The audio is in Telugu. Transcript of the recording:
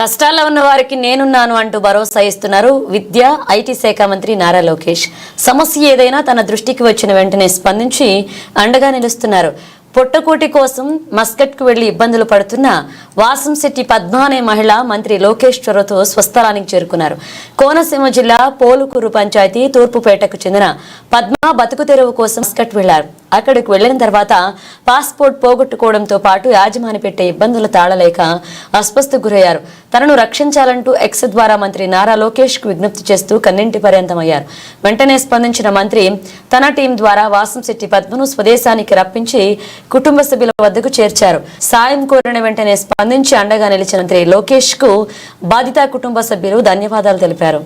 కష్టాల్లో ఉన్న వారికి నేనున్నాను అంటూ భరోసా ఇస్తున్నారు విద్య ఐటీ శాఖ మంత్రి నారా లోకేష్. సమస్య ఏదైనా తన దృష్టికి వచ్చిన వెంటనే స్పందించి అండగా నిలుస్తున్నారు. పొట్టకోటి కోసం మస్కట్కు వెళ్ళి ఇబ్బందులు పడుతున్న వాసంశెట్టి పద్మ అనే మహిళ మంత్రి లోకేష్ చొరవతో స్వస్థలానికి చేరుకున్నారు. కోనసీమ జిల్లా పోలుకూరు పంచాయతీ తూర్పుపేటకు చెందిన పద్మ బతుకు తెరువు కోసం మస్కట్ వెళ్ళారు అక్కడికి వెళ్ళిన తర్వాత పాస్పోర్ట్ పోగొట్టుకోవడంతో పాటు యాజమాని పెట్టే ఇబ్బందులు తాళలేక అస్వస్థకు గురయ్యారు. తనను రక్షించాలంటూ ఎక్స్ ద్వారా మంత్రి నారా లోకేష్కు విజ్ఞప్తి చేస్తూ కన్నింటి పర్యంతమయ్యారు. వెంటనే స్పందించిన మంత్రి తన టీం ద్వారా వాసంశెట్టి పద్మను స్వదేశానికి రప్పించి కుటుంబ సభ్యుల వద్దకు చేర్చారు. సాయం కోరిన వెంటనే స్పందించి అండగా నిలిచిన మంత్రి లోకేష్కు బాధిత కుటుంబ సభ్యులు ధన్యవాదాలు తెలిపారు.